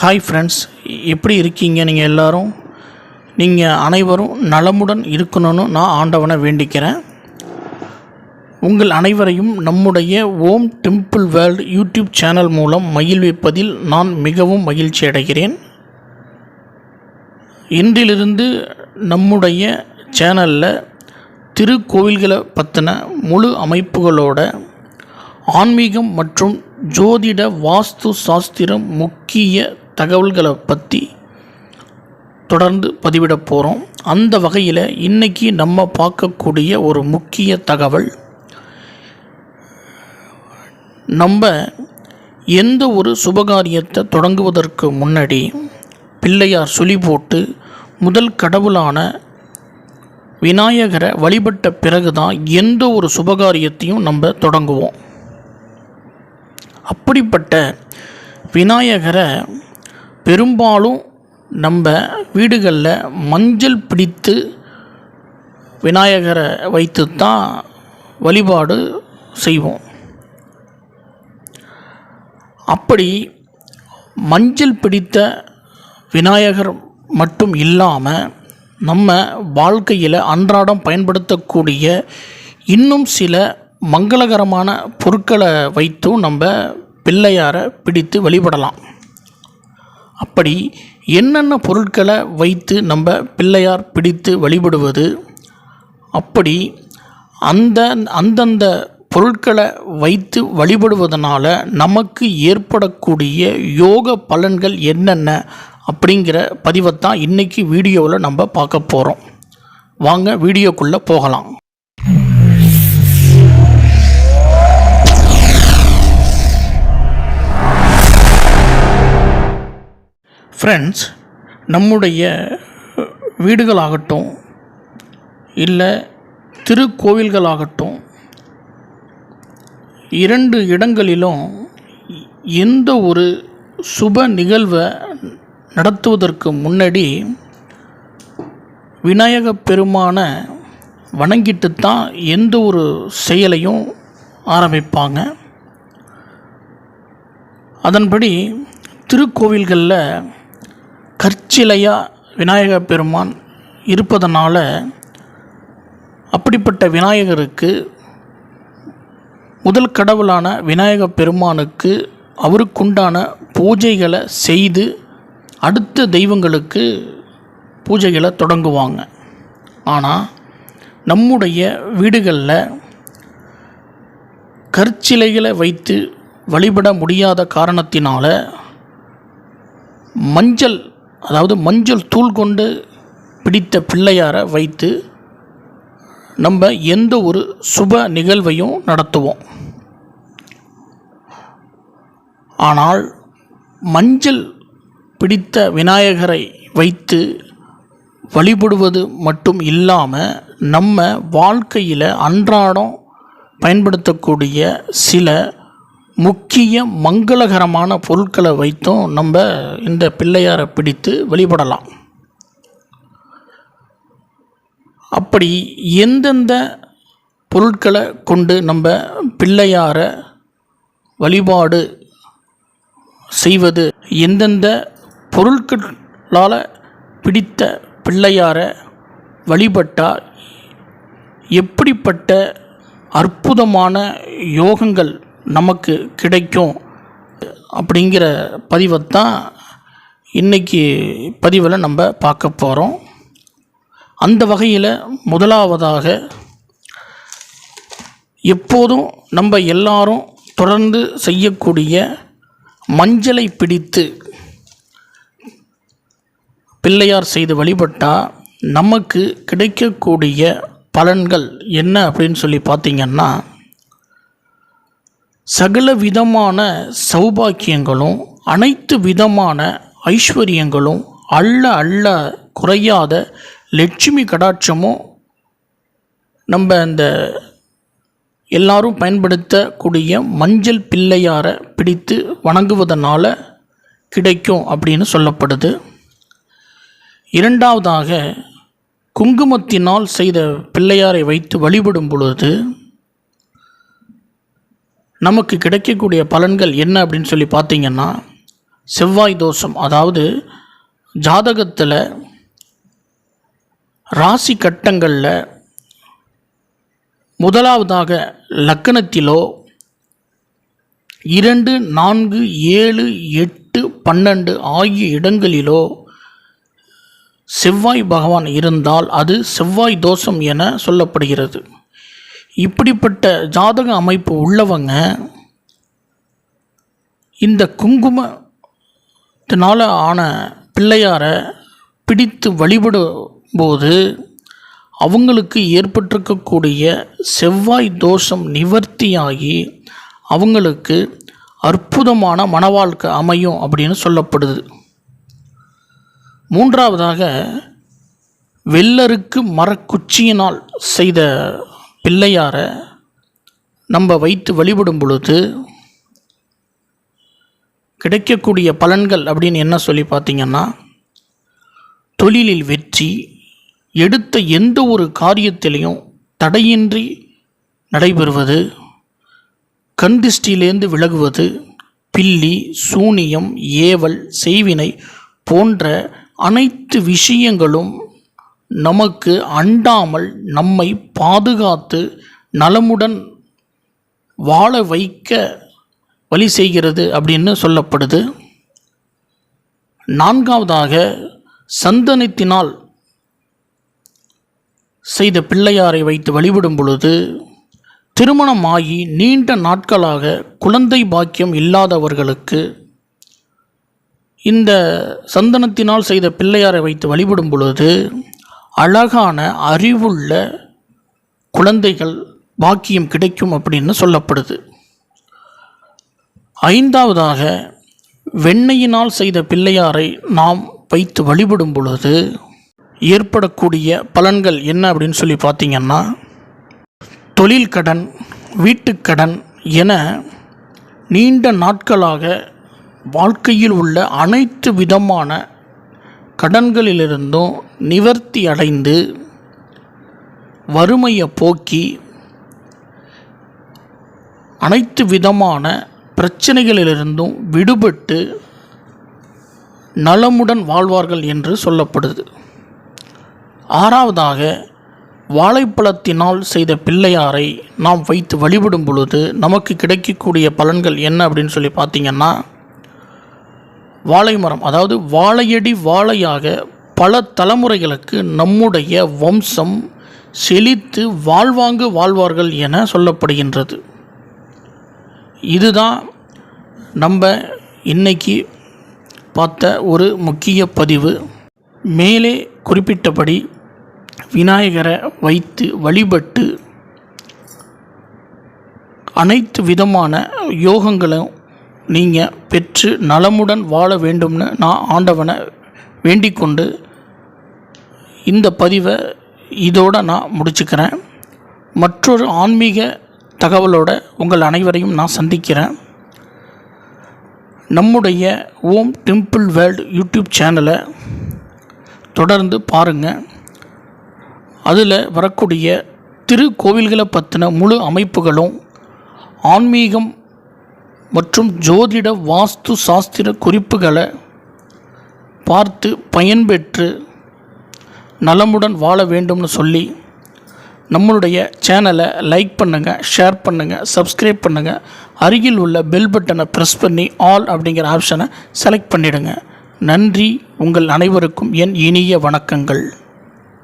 Hi friends எப்படி இருக்கீங்க நீங்கள் எல்லாரும்? நீங்கள் அனைவரும் நலமுடன் இருக்கணும்னு நான் ஆண்டவனை வேண்டிக்கிறேன். உங்கள் அனைவரையும் நம்முடைய Om temple world YouTube channel மூலம் மகிழ்விப்பதில் நான் மிகவும் மகிழ்ச்சி அடைகிறேன். இன்றிலிருந்து நம்முடைய சேனலில் திருக்கோவில்களை பற்றின முழு அமைப்புகளோட ஆன்மீகம் மற்றும் ஜோதிட வாஸ்து சாஸ்திரம் முக்கிய தகவல்களை பற்றி தொடர்ந்து பதிவிட போகிறோம் அந்த வகையில் இன்றைக்கி நம்ம பார்க்கக்கூடிய ஒரு முக்கிய தகவல் நம்ம எந்த ஒரு சுபகாரியத்தை தொடங்குவதற்கு முன்னாடி பிள்ளையார் சுழி போட்டு முதல் கடவுளான விநாயகரை வழிபட்ட பிறகு தான் எந்த ஒரு சுபகாரியத்தையும் நம்ம தொடங்குவோம். அப்படிப்பட்ட விநாயகரை பெரும்பாலும் நம்ம வீடுகளில் மஞ்சள் பிடித்து விநாயகரை வைத்து தான் வழிபாடு செய்வோம். அப்படி மஞ்சள் பிடித்த விநாயகர் மட்டும் இல்லாமல் நம்ம வாழ்க்கையில் அன்றாடம் பயன்படுத்தக்கூடிய இன்னும் சில மங்களகரமான பொருட்களை வைத்தும் நம்ம பிள்ளையாரை பிடித்து வழிபடலாம். அப்படி என்னென்ன பொருட்களை வைத்து நம்ம பிள்ளையார் பிடித்து வழிபடுவது? அப்படி அந்த அந்தந்த பொருட்களை வைத்து வழிபடுவதனால நமக்கு ஏற்படக்கூடிய யோக பலன்கள் என்னென்ன? அப்படிங்கிற பதிவைத்தான் இன்றைக்கி வீடியோவில் நம்ம பார்க்க போகிறோம் வாங்க வீடியோக்குள்ளே போகலாம். ஃப்ரெண்ட்ஸ் நம்முடைய வீடுகளாகட்டும் இல்லை திருக்கோவில்களாகட்டும் இரண்டு இடங்களிலும் எந்த ஒரு சுப நிகழ்வை நடத்துவதற்கு முன்னாடி விநாயக பெருமான வணங்கிட்டு தான் எந்த ஒரு செயலையும் ஆரம்பிப்பாங்க. அதன்படி திருக்கோவில்களில் கற்சிலையாக விநாயக பெருமான் இருப்பதனால் அப்படிப்பட்ட விநாயகருக்கு முதல் கடவுளான விநாயக பெருமானுக்கு அவருக்குண்டான பூஜைகளை செய்து அடுத்த தெய்வங்களுக்கு பூஜைகளை தொடங்குவாங்க. ஆனால் நம்முடைய வீடுகளில் கற்சிலைகளை வைத்து வழிபட முடியாத காரணத்தினால் மஞ்சள் அதாவது மஞ்சள் தூள் கொண்டு பிடித்த பிள்ளையாரை வைத்து நம்ம எந்த ஒரு சுப நிகழ்வையும் நடத்துவோம். ஆனால் மஞ்சள் பிடித்த விநாயகரை வைத்து வழிபடுவது மட்டும் இல்லாமல் நம்ம வாழ்க்கையில் அன்றாடம் பயன்படுத்தக்கூடிய சில முக்கிய மங்களகரமான பொருட்களை வைத்தும் நம்ம இந்த பிள்ளையாரை பிடித்து வழிபடலாம். அப்படி எந்தெந்த பொருட்களை கொண்டு நம்ம பிள்ளையாரை வழிபாடு செய்வது எந்தெந்த பொருட்களால் பிடித்த பிள்ளையாரை வழிபட்டால் எப்படிப்பட்ட அற்புதமான யோகங்கள் நமக்கு கிடைக்கும் அப்படிங்கிற பதிவைத்தான் இன்றைக்கி பதிவில் நம்ம பார்க்க போகிறோம் அந்த வகையில் முதலாவதாக எப்போதும் நம்ம எல்லாரும் தொடர்ந்து செய்யக்கூடிய மஞ்சளை பிடித்து பிள்ளையார் செய்து வழிபட்டால் நமக்கு கிடைக்கக்கூடிய பலன்கள் என்ன அப்படின்னு சொல்லி பார்த்திங்கன்னா சகல விதமான சௌபாக்கியங்களும் அனைத்து விதமான ஐஸ்வர்யங்களும் அள்ள அள்ள குறையாத லட்சுமி கடாட்சமும் நம்ம இந்த எல்லாரும் பயன்படுத்தக்கூடிய மஞ்சள் பிள்ளையாரை பிடித்து வணங்குவதனால் கிடைக்கும் அப்படின்னு சொல்லப்படுது. இரண்டாவதாக குங்குமத்தினால் செய்த பிள்ளையாரை வைத்து வழிபடும் பொழுது நமக்கு கிடைக்கக்கூடிய பலன்கள் என்ன அப்படின்னு சொல்லி பார்த்தீங்கன்னா செவ்வாய் தோஷம் அதாவது ஜாதகத்தில் ராசி கட்டங்களில் முதலாவதாக லக்கணத்திலோ இரண்டு நான்கு ஏழு எட்டு பன்னெண்டு ஆகிய இடங்களிலோ செவ்வாய் பகவான் இருந்தால் அது செவ்வாய் தோஷம் என சொல்லப்படுகிறது. இப்படிப்பட்ட ஜாதக அமைப்பு உள்ளவங்க இந்த குங்குமத்தினால் ஆன பிள்ளையாரை பிடித்து வழிபடும் போது அவங்களுக்கு ஏற்பட்டிருக்கக்கூடிய செவ்வாய் தோஷம் நிவர்த்தியாகி அவங்களுக்கு அற்புதமான மனவாழ்க்கை அமையும் அப்படின்னு சொல்லப்படுது. மூன்றாவதாக வெள்ளருக்கு மரக்குச்சியினால் செய்த பிள்ளையாரை நம்ம வைத்து வழிபடும் பொழுது கிடைக்கக்கூடிய பலன்கள் அப்படின்னு என்ன சொல்லி பார்த்தீங்கன்னா தொழிலில் வெற்றி எடுத்த எந்த ஒரு காரியத்திலையும் தடையின்றி நடைபெறுவது கண்டிஷ்டியிலேருந்து விலகுவது பில்லி சூனியம் ஏவல் செய்வினை போன்ற அனைத்து விஷயங்களும் நமக்கு அண்டாமல் நம்மை பாதுகாத்து நலமுடன் வாழ வைக்க வழி செய்கிறது அப்படின்னு சொல்லப்படுது. நான்காவதாக சந்தனத்தினால் செய்த பிள்ளையாரை வைத்து வழிபடும் பொழுது திருமணமாகி நீண்ட நாட்களாக குழந்தை பாக்கியம் இல்லாதவர்களுக்கு இந்த சந்தனத்தினால் செய்த பிள்ளையாரை வைத்து வழிபடும் பொழுது அழகான அறிவுள்ள குழந்தைகள் பாக்கியம் கிடைக்கும் அப்படின்னு சொல்லப்படுது. ஐந்தாவதாக வெண்ணையினால் செய்த பிள்ளையாரை நாம் வைத்து வழிபடும் பொழுது ஏற்படக்கூடிய பலன்கள் என்ன அப்படின்னு சொல்லி பார்த்தீங்கன்னா தொழில் கடன் வீட்டுக்கடன் என நீண்ட நாட்களாக வாழ்க்கையில் உள்ள அனைத்து விதமான கடன்களிலிருந்தும் நிவர்த்தி அடைந்து வறுமையை போக்கி அனைத்து விதமான பிரச்சனைகளிலிருந்தும் விடுபட்டு நலமுடன் வாழ்வார்கள் என்று சொல்லப்படுது. ஆறாவதாக வாழைப்பழத்தினால் செய்த பிள்ளையாரை நாம் வைத்து வழிபடும் பொழுது நமக்கு கிடைக்கக்கூடிய பலன்கள் என்ன அப்படின்னு சொல்லி பார்த்தீங்கன்னா வாழை மரம் அதாவது வாழையடி வாழையாக பல தலைமுறைகளுக்கு நம்முடைய வம்சம் செழித்து வாழ்வாங்கு வாழ்வார்கள் என சொல்லப்படுகின்றது. இதுதான் நம்ம இன்னைக்கு பார்த்த ஒரு முக்கிய பதிவு. மேலே குறிப்பிட்டபடி விநாயகரை வைத்து வழிபட்டு அனைத்து விதமான யோகங்களும் நீங்கள் பெற்று நலமுடன் வாழ வேண்டும்னு நான் ஆண்டவனை வேண்டிக் கொண்டு இந்த பதிவை இதோடு நான் முடிச்சுக்கிறேன். மற்றொரு ஆன்மீக தகவலோட உங்கள் அனைவரையும் நான் சந்திக்கிறேன். நம்முடைய ஓம் டெம்பிள் வேர்ல்டு யூடியூப் சேனலை தொடர்ந்து பாருங்கள் அதில் வரக்கூடிய திருக்கோவில்களை பற்றின முழு அமைப்புகளும் ஆன்மீகம் மற்றும் ஜோதிட வாஸ்து சாஸ்திர குறிப்புகளை பார்த்து பயன்பெற்று நலமுடன் வாழ வேண்டும்னு சொல்லி நம்மளுடைய சேனலை லைக் பண்ணுங்கள் ஷேர் பண்ணுங்கள் சப்ஸ்கிரைப் பண்ணுங்கள் அருகில் உள்ள பெல் பட்டனை ப்ரெஸ் பண்ணி ஆல் அப்படிங்கிற ஆப்ஷனை செலக்ட் பண்ணிவிடுங்க நன்றி. உங்கள் அனைவருக்கும் என் இனிய வணக்கங்கள்.